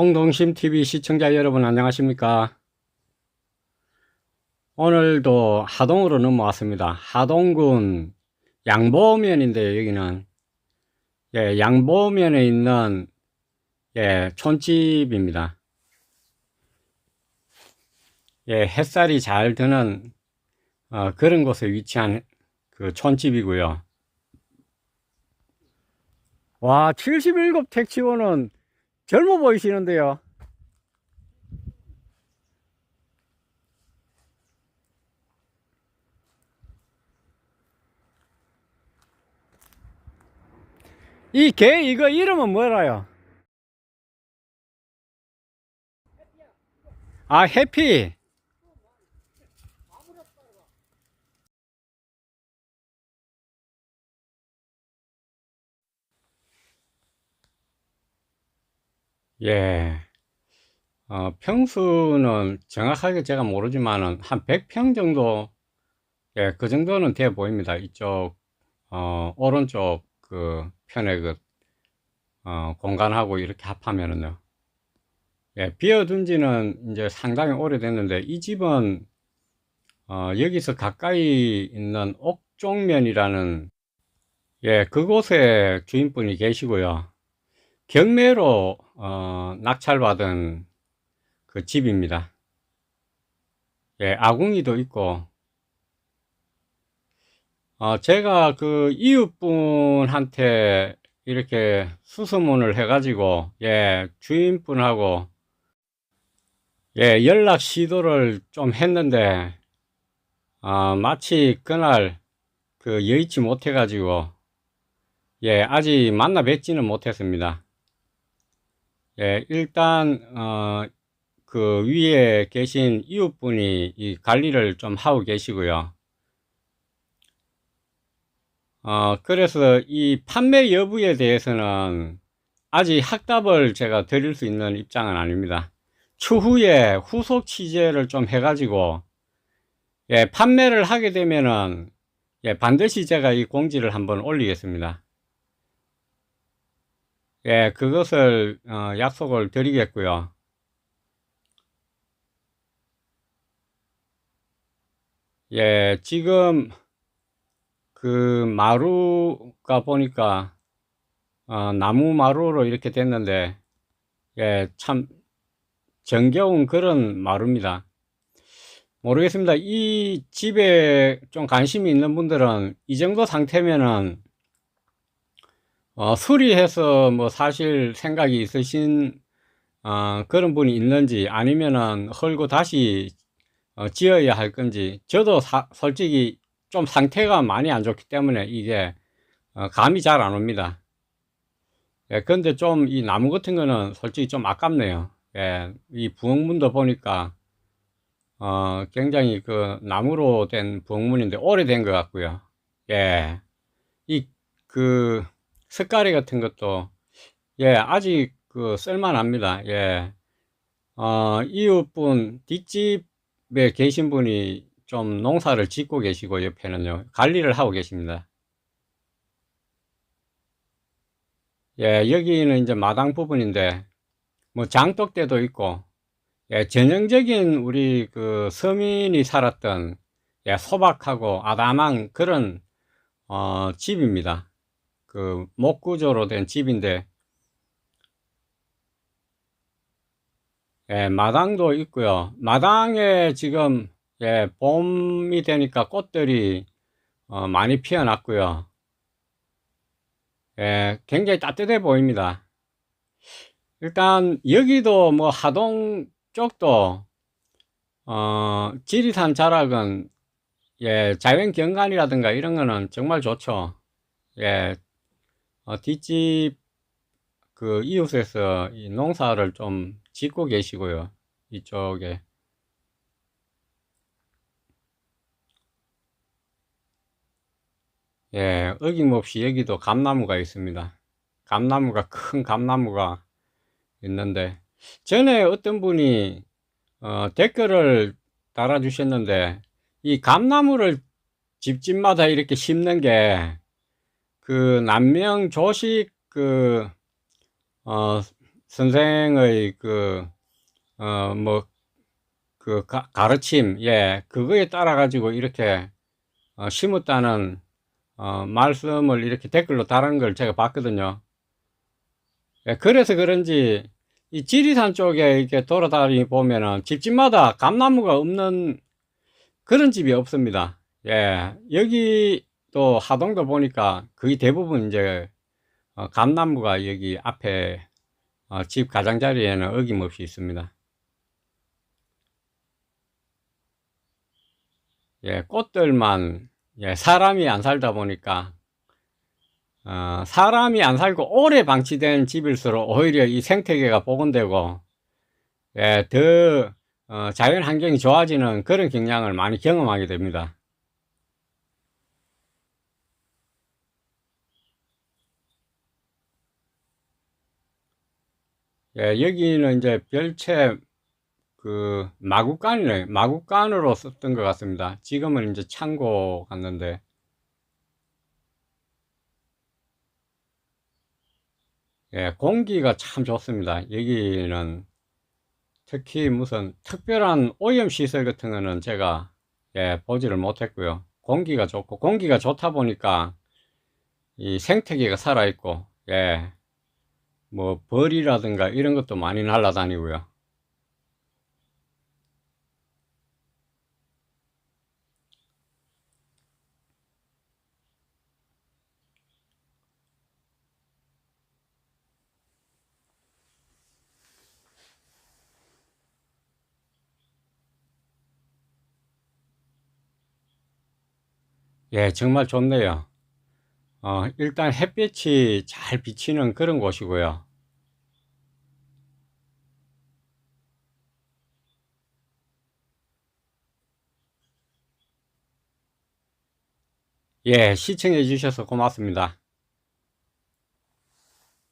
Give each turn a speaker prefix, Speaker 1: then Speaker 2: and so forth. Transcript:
Speaker 1: 홍동심 TV 시청자 여러분 안녕하십니까? 오늘도 하동으로 넘어왔습니다. 하동군 양보면인데 여기는 예, 양보면에 있는 예, 촌집입니다. 예, 햇살이 잘 드는 어, 그런 곳에 위치한 그 촌집이고요. 와, 77 택시원은 젊어 보이시는데요. 이 개 이거 이름은 뭐라요? 아, 해피. 예. 어, 평수는 정확하게 제가 모르지만은 한 100평 정도, 예, 그 정도는 돼 보입니다. 이쪽, 어, 오른쪽 그 편에 그, 어, 공간하고 이렇게 합하면은요. 예, 비어둔 지는 이제 상당히 오래됐는데, 이 집은, 어, 여기서 가까이 있는 옥종면이라는, 예, 그곳에 주인분이 계시고요. 경매로 어, 낙찰받은 그 집입니다. 예, 아궁이도 있고 어, 제가 그 이웃분한테 이렇게 수소문을 해가지고 예, 주인분하고 예, 연락 시도를 좀 했는데 어, 마치 그날 그 여의치 못해가지고 예, 아직 만나 뵙지는 못했습니다. 예, 일단 어, 그 위에 계신 이웃분이 이 관리를 좀 하고 계시고요. 어, 그래서 이 판매 여부에 대해서는 아직 확답을 제가 드릴 수 있는 입장은 아닙니다. 추후에 후속 취재를 좀 해가지고 예, 판매를 하게 되면은 예, 반드시 제가 이 공지를 한번 올리겠습니다. 예, 그것을 어, 약속을 드리겠고요. 예, 지금 그 마루가 보니까 어, 나무 마루로 이렇게 됐는데 예, 참 정겨운 그런 마루입니다. 모르겠습니다. 이 집에 좀 관심이 있는 분들은 이 정도 상태면은 어, 수리해서 뭐 사실 생각이 있으신 어, 그런 분이 있는지 아니면은 헐고 다시 어, 지어야 할 건지 저도 사- 솔직히 좀 상태가 많이 안 좋기 때문에 이게 어, 감이 잘 안 옵니다. 예, 근데 좀 이 나무 같은 거는 솔직히 좀 아깝네요. 예, 이 부엌문도 보니까 어, 굉장히 그 나무로 된 부엌문인데 오래된 것 같고요. 예, 이그 석가리 같은 것도 예, 아직 그 쓸만합니다. 예. 어, 이웃분 뒷집에 계신 분이 좀 농사를 짓고 계시고 옆에는요 관리를 하고 계십니다. 예, 여기는 이제 마당 부분인데 뭐 장독대도 있고 예, 전형적인 우리 그 서민이 살았던 예, 소박하고 아담한 그런 어, 집입니다. 그 목구조로 된 집인데 예, 마당도 있고요. 마당에 지금 예, 봄이 되니까 꽃들이 어, 많이 피어났고요. 예, 굉장히 따뜻해 보입니다. 일단 여기도 뭐 하동 쪽도 어, 지리산 자락은 예, 자연 경관이라든가 이런 거는 정말 좋죠. 예, 어, 뒷집 그 이웃에서 이 농사를 좀 짓고 계시고요. 이쪽에. 예, 어김없이 여기도 감나무가 있습니다. 감나무가 큰 감나무가 있는데 전에 어떤 분이 어, 댓글을 달아주셨는데 이 감나무를 집집마다 이렇게 심는 게 그 남명 조식 그 어, 선생의 그, 어, 뭐, 그 가, 가르침, 예, 그거에 따라 가지고 이렇게 어, 심었다는 어, 말씀을 이렇게 댓글로 달은 걸 제가 봤거든요. 예, 그래서 그런지 이 지리산 쪽에 이렇게 돌아다니 보면은 집집마다 감나무가 없는 그런 집이 없습니다. 예, 여기 또 하동도 보니까 거의 대부분 이제 어, 감나무가 여기 앞에 어, 집 가장자리에는 어김없이 있습니다. 예, 꽃들만 예, 사람이 안 살다 보니까 어, 사람이 안 살고 오래 방치된 집일수록 오히려 이 생태계가 복원되고 예, 더 어, 자연 환경이 좋아지는 그런 경향을 많이 경험하게 됩니다. 예, 여기는 이제 별채 그 마구간이네 마구간으로 썼던 것 같습니다. 지금은 이제 창고 같는데 예, 공기가 참 좋습니다. 여기는 특히 무슨 특별한 오염 시설 같은 거는 제가 예, 보지를 못했고요. 공기가 좋고 공기가 좋다 보니까 이 생태계가 살아있고 예, 뭐 벌이라든가 이런 것도 많이 날아다니고요. 예, 정말 좋네요. 어, 일단 햇빛이 잘 비치는 그런 곳이고요. 예, 시청해 주셔서 고맙습니다.